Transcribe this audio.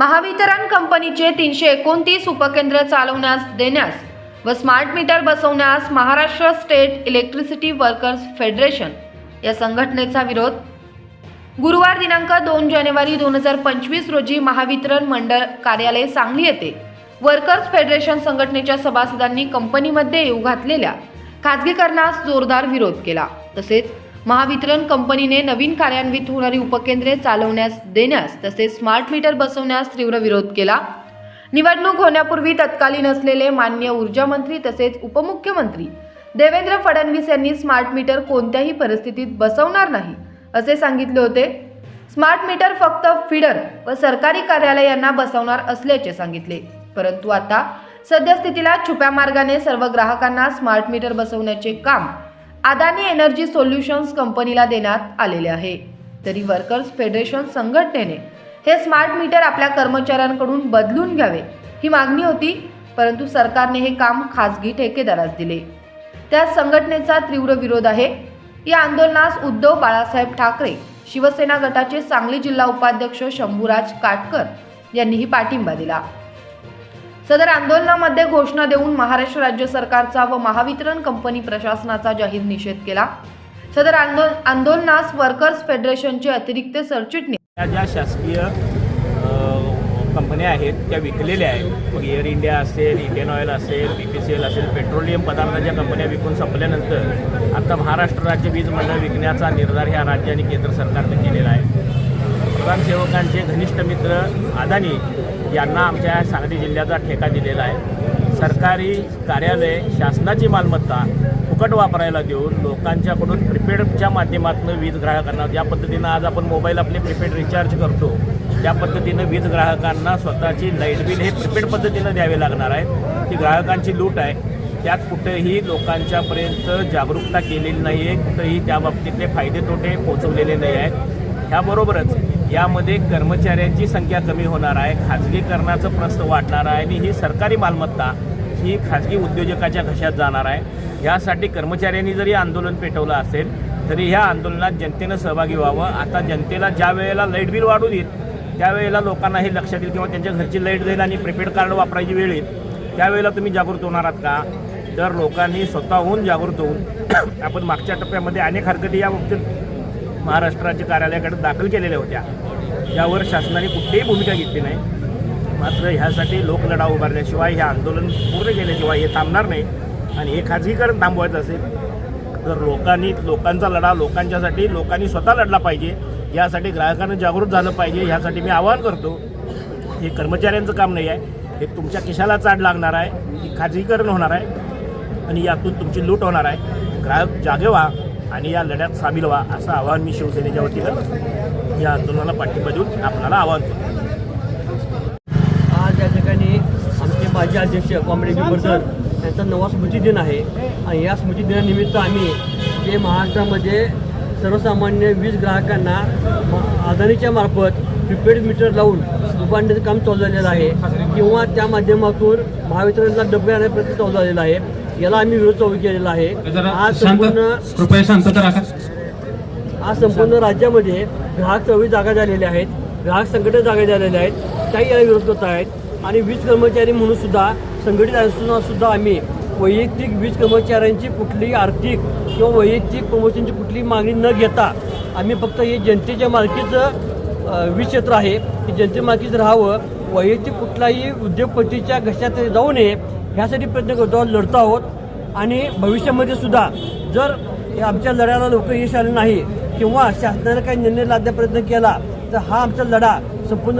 महावितरण कंपनीचे तीनशे एकोणतीस उपकेंद्र चालवण्यास देण्यास व smart meter बसवण्यास Maharashtra state electricity workers federation या संघटनेचा विरोध. गुरुवार दिनांक दोन जानेवारी दोन हजार पंचवीस रोजी महावितरण मंडळ कार्यालय सांगली येथे वर्कर्स फेडरेशन संघटनेच्या सभासदांनी कंपनीमध्ये येऊ घातलेल्या खाजगीकरणास जोरदार विरोध केला. तसेच महावितरण कंपनीने नवीन कार्यान्वित होणारी उपकेंद्रे चालवण्यास देण्यास तसेच स्मार्ट मीटर बसवण्यास तीव्र विरोध केला. निवडणूक होण्यापूर्वी तत्कालीन असलेले मान्य ऊर्जा मंत्री तसेच उपमुख्यमंत्री देवेंद्र फडणवीस यांनी स्मार्ट मीटर कोणत्याही परिस्थितीत बसवणार नाही असे सांगितले होते. स्मार्ट मीटर फक्त फिडर व सरकारी कार्यालयांना बसवणार असल्याचे सांगितले. परंतु आता सद्यस्थितीला छुप्या मार्गाने सर्व ग्राहकांना स्मार्ट मीटर बसवण्याचे काम अदानी एनर्जी सोल्युशन्स कंपनीला देण्यात आलेले आहे. तरी वर्कर्स फेडरेशन संघटनेने हे स्मार्ट मीटर आपल्या कर्मचाऱ्यांकडून बदलून घ्यावे ही मागणी होती परंतु सरकारने हे काम खाजगी ठेकेदारास दिले. त्या संघटनेचा तीव्र विरोध आहे. या आंदोलनास उद्धव बाळासाहेब ठाकरे शिवसेना गटाचे सांगली जिल्हा उपाध्यक्ष शंभूराज काटकर यांनीही पाठिंबा दिला. सदर आंदोलनामध्ये घोषणा देऊन महाराष्ट्र राज्य सरकारचा व महावितरण कंपनी प्रशासनाचा जाहीर निषेध केला. सदर आंदोल आंदोलनास वर्कर्स फेडरेशनचे अतिरिक्त सरचिटणीस ज्या शासकीय कंपन्या आहेत त्या विकलेल्या आहेत. मग एअर इंडिया असेल इंडियन ऑइल असेल बी पी सी एल असेल पेट्रोलियम पदार्थाच्या कंपन्या विकून संपल्यानंतर आता महाराष्ट्र राज्य वीज मंडळ विकण्याचा निर्धार ह्या राज्य आणि केंद्र सरकारनं केलेला आहे. प्रधानसेवकांचे घनिष्ठ मित्र अदानी यांना आमच्या सांगली जिल्ह्याचा ठेका दिलेला आहे. सरकारी कार्यालय शासनाची मालमत्ता फुकट वापरायला देऊन लोकांच्याकडून प्रिपेडच्या माध्यमातून वीज ग्राहकांना ज्या पद्धतीनं आज आपण मोबाईल आपले प्रिपेड रिचार्ज करतो त्या पद्धतीनं वीज ग्राहकांना स्वतःची लाइट बिल हे प्रिपेड पद्धतीनं द्यावे लागणार आहे ती ग्राहकांची लूट आहे. त्यात कुठेही लोकांच्यापर्यंत जागरूकता केलेली नाही आहे कुठेही त्या बाबतीतले फायदे तोटे पोचवलेले नाही आहेत. ह्याबरोबरच यामध्ये कर्मचाऱ्यांची संख्या कमी होणार आहे खाजगीकरणाचं प्रस्त वाढणार आहे आणि ही सरकारी मालमत्ता ही खाजगी उद्योजकाच्या घशात जाणार आहे. यासाठी कर्मचाऱ्यांनी जरी आंदोलन पेटवलं असेल तरी ह्या आंदोलनात जनतेनं सहभागी व्हावं. आता जनतेला ज्या वेळेला लाइट बिल वाढू देईल त्यावेळेला लोकांना हे लक्षात येईल किंवा त्यांच्या घरची लाइट जाईल आणि प्रिपेड कार्ड वापरायची वेळ येईल त्यावेळेला तुम्ही जागृत होणार आहात का? तर लोकांनी स्वतःहून जागृत होऊन आपण मागच्या टप्प्यामध्ये अनेक हरकती या बाबतीत महाराष्ट्राच्या कार्यालयाकडे दाखल केलेल्या होत्या. यावर शासनाने कुठलीही भूमिका घेतली नाही. मात्र ह्यासाठी लोकलढा उभारल्याशिवाय हे आंदोलन पूर्ण केल्याशिवाय हे थांबणार नाही आणि हे खाजगीकरण थांबवायचं असेल तर लोकांनी लोकांचा लढा लोकांच्यासाठी लोकांनी स्वतः लढला पाहिजे. यासाठी ग्राहकांना जागृत झालं पाहिजे ह्यासाठी मी आवाहन करतो. हे कर्मचाऱ्यांचं काम नाही आहे. हे तुमच्या खिशाला चाड लागणार आहे. ही खाजगीकरण होणार आहे. आणि यातून तुमची लूट होणार आहे. ग्राहक जागे व्हा. आणि या लढ्यात सामील व्हा असं आवाहन मी शिवसेनेच्या वतीनं या आंदोलनाला पाठिंबा देऊन आपल्याला आवाहन करतो. आज या ठिकाणी आमचे माजी अध्यक्ष कॉम्रेड बिबर्धन यांचा नवा स्मृती दिन आहे. आणि या स्मृती दिनानिमित्त आम्ही जे महाराष्ट्रामध्ये सर्वसामान्य वीज ग्राहकांना अदानीच्या मार्फत प्रिपेड मीटर लावून उभारण्याचं काम चालू झालेलं आहे. किंवा त्या माध्यमातून महावितरणला डबे आणण्याचा प्रयत्न चालू झालेला आहे. याला आम्ही विरोध चालू केलेला आहे. आज संपूर्ण कृपया शांतता राखा आज संपूर्ण राज्यामध्ये ग्राहक चळवळी जागा झालेल्या आहेत. ग्राहक संघटना जागा झालेल्या आहेत. काही याला विरोध करत आहेत. आणि वीज कर्मचारी म्हणून सुद्धा संघटित असून सुद्धा आम्ही वैयक्तिक वीज कर्मचाऱ्यांची कुठलीही आर्थिक किंवा वैयक्तिक प्रमोशनची कुठलीही मागणी न घेता आम्ही फक्त हे जनतेच्या मालकीचं वीज क्षेत्र आहे की जनते मालकीचं राहावं वैयक्तिक कुठलाही उद्योगपतीच्या घशात जाऊ नये ह्यासाठी प्रयत्न करतो आहोत, लढतो आहोत. आणि भविष्यामध्ये सुद्धा जर आमच्या लढ्याला लोक यश आले नाही किंवा शासनाने काही निर्णय लादण्याचा प्रयत्न केला तर हा आमचा लढा संपूर्ण